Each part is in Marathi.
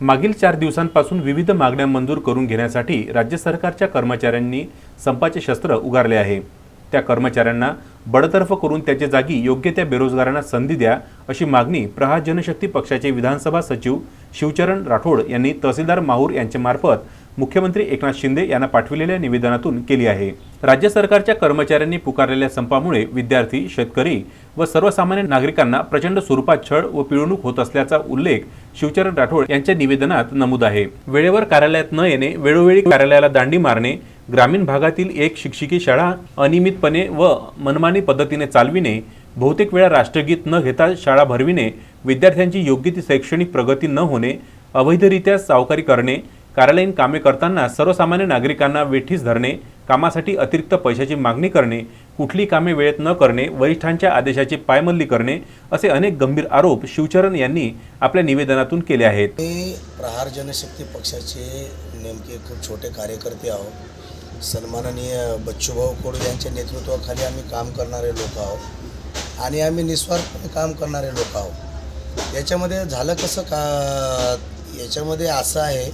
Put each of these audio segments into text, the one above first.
मागील चार दिवसांपासून विविध मागण्या मंजूर करून घेण्यासाठी राज्य सरकारच्या कर्मचाऱ्यांनी संपाचे शस्त्र उगारले आहे. त्या कर्मचाऱ्यांना बडतर्फ करून त्याच्या जागी योग्य त्या बेरोजगारांना संधी द्या अशी मागणी प्रहार जनशक्ती पक्षाचे विधानसभा सचिव शिवचरण राठोड यांनी तहसीलदार माहूर यांच्यामार्फत मुख्यमंत्री एकनाथ शिंदे यांना पाठविलेल्या निवेदनातून केली आहे. राज्य सरकारच्या कर्मचाऱ्यांनी पुकारलेल्या संपामुळे विद्यार्थी शेतकरी व सर्वसामान्य नागरिकांना प्रचंड स्वरूपात छळ व पिळवणूक होत असल्याचा उल्लेख शिवचरण राठोड यांच्या निवेदनात नमूद आहे. वेळेवर कार्यालयात न येणे वेळोवेळी कार्यालयाला दांडी मारणे ग्रामीण भागातील एक शिक्षिकी शाळा अनियमितपणे व मनमानी पद्धतीने चालविणे बहुतेक वेळा राष्ट्रगीत न घेता शाळा भरविणे विद्यार्थ्यांची योग्य ती शैक्षणिक प्रगती न होणे अवैधरित्या सावकारी करणे कार्यालयीन कामे करताना सर्वसामान्य नागरिकांना वेठीस धरणे कामासाठी अतिरिक्त पैशाची मागणी करणे कुठली कामे वेळेत न करणे वरिष्ठांच्या आदेशाची पायमल्ली करणे असे अनेक गंभीर आरोप शिवचरण यांनी आपल्या निवेदनातून केले आहेत. मी प्रहार जनशक्ती पक्षाचे नेमके खूप छोटे कार्यकर्ते आहोत. सन्माननीय बच्चूभाऊ कोडू यांच्या नेतृत्वाखाली आम्ही काम करणारे लोक आहोत आणि आम्ही निस्वार्थपणे काम करणारे लोक आहोत. याच्यामध्ये झालं कसं का याच्यामध्ये असं आहे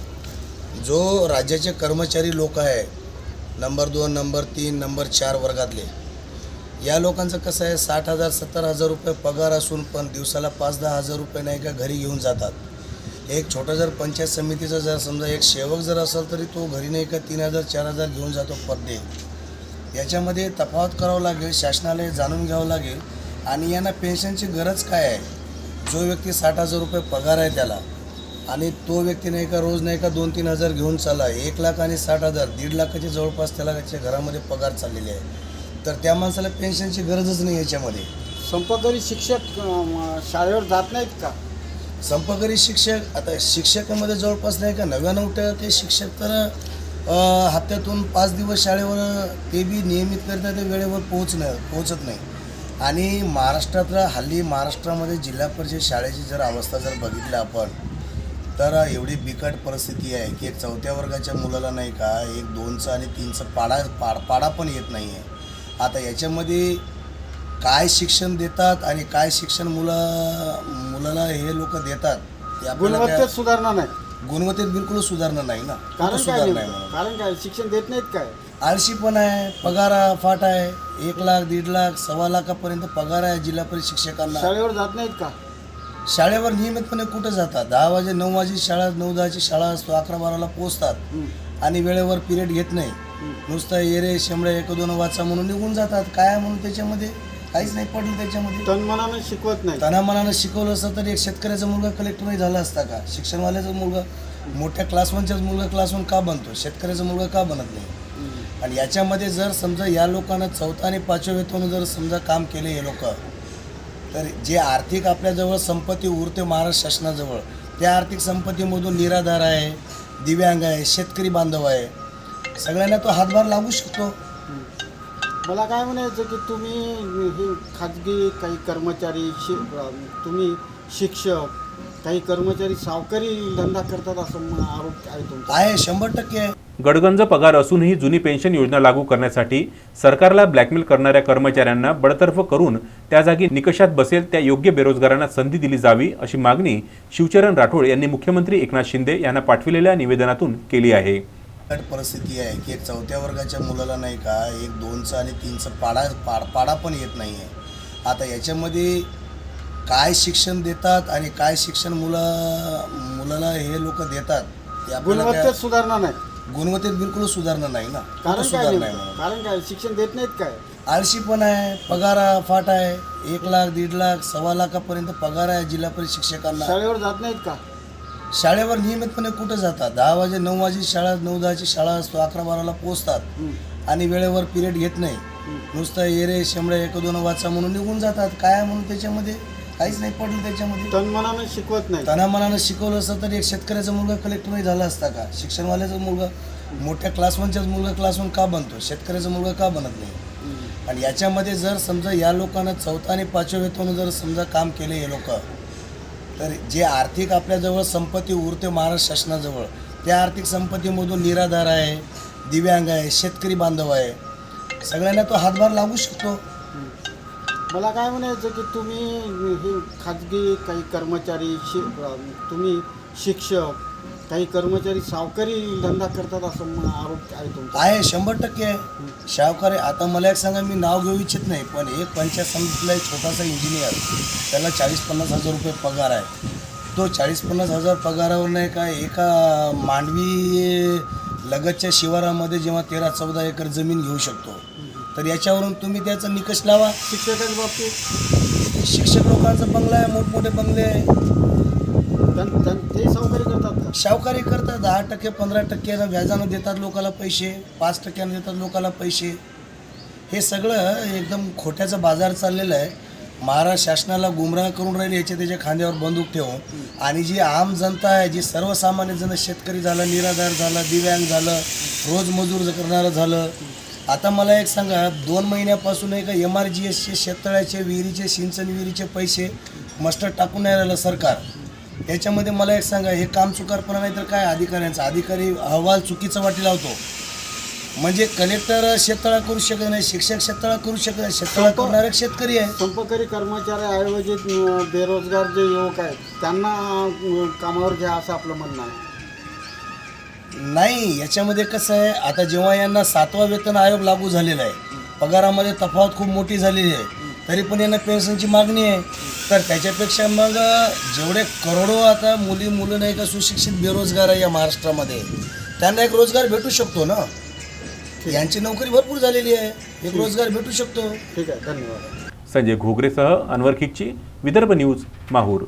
जो राज्याचे कर्मचारी लोक आहे नंबर दोन नंबर तीन नंबर चार वर्गातले या लोकांचं कसं आहे साठ हजार सत्तर हजार रुपये पगार असून पण दिवसाला पाच दहा हजार रुपये नाही का घरी घेऊन जातात. एक छोटा जर पंचायत समितीचा जर समजा एक सेवक जर असेल तरी तो घरी नाही का तीन हजार चार हजार घेऊन जातो पर डे याच्यामध्ये तफावत करावं लागेल शासनाला जाणून घ्यावं लागेल आणि यांना पेन्शनची गरज काय आहे? जो व्यक्ती साठ हजार रुपये पगार आहे त्याला आणि तो व्यक्ती नाही का रोज नाही का दोन तीन हजार घेऊन चालला. एक लाख आणि साठ हजार दीड लाखाच्या जवळपास त्याला त्याच्या घरामध्ये पगार चाललेले आहे. तर त्या माणसाला पेन्शनची गरजच नाही याच्यामध्ये. संपकरी शिक्षक अं, शाळेवर जात नाहीत का? संपकरी शिक्षक आता शिक्षकामध्ये जवळपास नाही का नव्याण्णव टक्के शिक्षक तर अ, हप्त्यातून पाच दिवस शाळेवर ते बी नियमित करता ते वेळेवर पोहोचणं पोहोचत नाही. आणि महाराष्ट्रातल्या हल्ली महाराष्ट्रामध्ये जिल्हा परिषद शाळेची जर अवस्था जर बघितली आपण तर एवढी बिकट परिस्थिती आहे की एक चौथ्या वर्गाच्या मुलाला नाही का एक दोनचं आणि तीनचं पाडा पाड पाडा पण येत नाही आहे आता याच्यामध्ये काय शिक्षण देतात आणि काय शिक्षण मुलं मुलाला हे लोक देतात ते आपल्याला गुणवत्तेत सुधारणा नाही. गुणवत्तेत बिलकुल सुधारणा नाही ना. कारण काय सुधारणा नेमकं? आहे म्हणून. कारण काय? शिक्षण देत नाहीत काय? आळशी पण आहे पगार फाट आहे. एक लाख दीड लाख सव्वा लाखापर्यंत पगार आहे जिल्हा परिषद शिक्षकांना. शाळेवर जात नाहीत का? शाळेवर नियमितपणे कुठं जातात? दहा वाजे नऊ वाजे शाळा नऊ दहाची शाळा असतो अकरा बाराला पोचतात हं. आणि वेळेवर पिरियड घेत नाही. नुसतं येरे शेंबडे एक दोन वाचा म्हणून निघून जातात. काय म्हणून त्याच्यामध्ये? काहीच नाही पडलं त्याच्यामध्ये. तनमनानं शिकवत नाही. तनामनानं शिकवलं असतं तर एक शेतकऱ्याचा मुलगा कलेक्टर नाही झाला असता का? शिक्षणवाल्याचा मुलगा मोठ्या क्लास वनच्याच मुलगा क्लास वन का बनतो? शेतकऱ्याचा मुलगा का बनत नाही? आणि याच्यामध्ये जर समजा या लोकांना चौथा आणि पाचव्या वेतन जर समजा काम केले हे लोक तर जे आर्थिक आपल्याजवळ संपत्ती उरते महाराष्ट्र शासनाजवळ त्या आर्थिक संपत्तीमधून निराधार आहे दिव्यांग आहे शेतकरी बांधव आहे. सगळ्यांना तो हातभार लागू शकतो. मला काय म्हणायचं की तुम्ही हे खाजगी काही कर्मचारी शि तुम्ही शिक्षक काही कर्मचारी सावकारी धंदा करतात असं आरोप आहे तुमचा. आहे शंभर टक्के. आहे गडगंज पगार असूनही जुनी पेन्शन योजना लागू करण्यासाठी सरकारला ब्लॅकमेल करणाऱ्या कर्मचाऱ्यांना बडतर्फ करून त्या जागी निकषात बसेल त्या योग्य बेरोजगारांना संधी दिली जावी अशी मागणी शिवचरण राठोड यांनी मुख्यमंत्री एकनाथ शिंदे यांना पाठविलेल्या निवेदनातून केली आहे. परिस्थिती आहे की एक चौथ्या वर्गाच्या मुलाला नाही का एक दोनचं आणि तीनचं पाडा पाड पाडा पण येत नाही आहे आता याच्यामध्ये काय शिक्षण देतात आणि काय शिक्षण मुलं मुलाला हे लोक देतात गुणवत्तेत सुधारणा नाही. गुणवत्तेत बिलकुल सुधारणा नाही ना. कारण काय सुधारणा आहे नेमकं? म्हणून. कारण काय? शिक्षण देत नाहीत काय? आळशी पण आहे पगार फाट आहे एक लाख दीड लाख सव्वा लाखापर्यंत पगार आहे जिल्हा परिषद शिक्षकांना. शाळेवर जात नाहीत का? शाळेवर नियमितपणे कुठं जातात? दहा वाजे नऊ वाजे शाळा नऊ दहाची शाळा असतो अकरा बाराला पोचतात हं. आणि वेळेवर पिरियड घेत नाही. नुसतं येरे शेंबडे एक दोन वाचा म्हणून निघून जातात. काय आहे म्हणून त्याच्यामध्ये? काहीच नाही पडलं त्याच्यामध्ये. तनमनानं शिकवत नाही. तनामनानं शिकवलं असतं तर एक शेतकऱ्याचा मुलगा कलेक्टर नाही झाला असता का? शिक्षणवाल्याचा मुलगा मोठ्या क्लास वनच्याच मुलगा क्लास वन का बनतो? शेतकऱ्याचा मुलगा का बनत नाही? आणि याच्यामध्ये जर समजा या लोकांना चौथा आणि पाचव्या वेतन जर समजा काम केले हे लोक तर जे आर्थिक आपल्याजवळ संपत्ती उरते महाराष्ट्र शासनाजवळ त्या आर्थिक संपत्तीमधून निराधार आहे दिव्यांग आहे शेतकरी बांधव आहे सगळ्यांना तो हातभार लागू शकतो. मला काय म्हणायचं की तुम्ही हे खाजगी काही कर्मचारी शि तुम्ही शिक्षक काही कर्मचारी सावकारी धंदा करतात असं आरोप आहे तुमचा. आहे शंभर टक्के आहे. शावकारी आता मला एक सांगा मी नाव घेऊ इच्छित नाही पण एक पंचायत समितीतला एक छोटासा इंजिनियर त्याला चाळीस पन्नास हजार रुपये पगार आहे. तो चाळीस पन्नास हजार पगारावर नाही का एका मांडवी लगतच्या शिवारामध्ये जेव्हा तेरा चौदा एकर जमीन घेऊ शकतो. तर याच्यावरून तुम्ही त्याचा निकष लावा. शिक्षकाच्या बाबतीत? शिक्षक लोकांचा बंगला आहे मोठमोठे बंगले ते सावकारी करतात का? शावकारी करतात दहा टक्के पंधरा टक्क्यानं व्याजानं देतात लोकाला पैसे पाच टक्क्यानं देतात लोकाला पैसे. हे सगळं एकदम खोट्याचा बाजार चाललेलं आहे. महाराष्ट्र शासनाला गुमराह करून राहिले याच्या त्याच्या खांद्यावर बंदूक ठेवून. आणि जी आम जनता आहे जी सर्वसामान्य जण शेतकरी झालं निराधार झालं दिव्यांग झालं रोज मजूर करणारं झालं आता मला एक सांगा दोन महिन्यापासून एक एम आर जी एसचे शेततळ्याचे विहिरीचे सिंचन विहिरीचे पैसे मस्टर टाकून नाही राहिलं सरकार. याच्यामध्ये मला एक सांगा हे काम चुकारपणा नाही तर काय अधिकाऱ्यांचा? अधिकारी अहवाल चुकीचा वाटी लावतो. म्हणजे कलेक्टर शेततळा करू शकत नाही शिक्षक शेततळा करू शकत नाही. शेततळा करणारे शेतकरी आहे. संपकरी कर्मचाऱ्याऐवजी अं, बेरोजगार जे युवक आहेत त्यांना कामावर घ्या असं आपलं म्हणणं आहे. नाही याच्यामध्ये कसं आहे आता जेव्हा यांना सातवा वेतन आयोग लागू झालेला आहे पगारामध्ये तफावत खूप मोठी झालेली आहे तरी पण यांना पेन्शनची मागणी आहे. तर त्याच्यापेक्षा मग जेवढे करोडो आता मुली मुलं नाही का सुशिक्षित बेरोजगार आहे या महाराष्ट्रामध्ये त्यांना एक रोजगार भेटू शकतो ना? यांची नोकरी भरपूर झालेली आहे. एक रोजगार भेटू शकतो. ठीक आहे धन्यवाद. संजय घोगरेसह अनवर खिच्ची विदर्भ न्यूज माहूर.